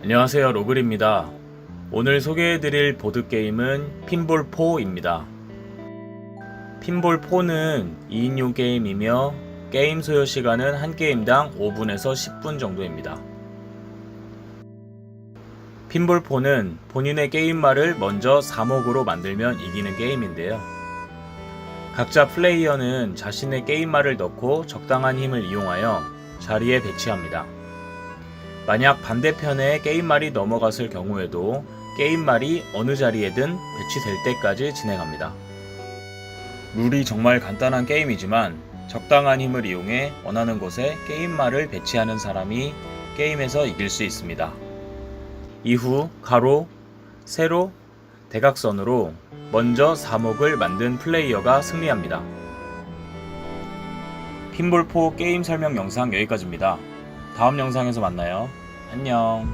안녕하세요 로글입니다. 오늘 소개해드릴 보드게임은 핀볼4입니다. 핀볼4는 2인용 게임이며 게임 소요 시간은 한 게임당 5분에서 10분 정도입니다. 핀볼4는 본인의 게임말을 먼저 3억으로 만들면 이기는 게임인데요. 각자 플레이어는 자신의 게임말을 넣고 적당한 힘을 이용하여 자리에 배치합니다. 만약 반대편에 게임말이 넘어갔을 경우에도 게임말이 어느 자리에든 배치될 때까지 진행합니다. 룰이 정말 간단한 게임이지만 적당한 힘을 이용해 원하는 곳에 게임말을 배치하는 사람이 게임에서 이길 수 있습니다. 이후 가로, 세로, 대각선으로 먼저 3목을 만든 플레이어가 승리합니다. 핀볼4 게임 설명 영상 여기까지입니다. 다음 영상에서 만나요. 안녕.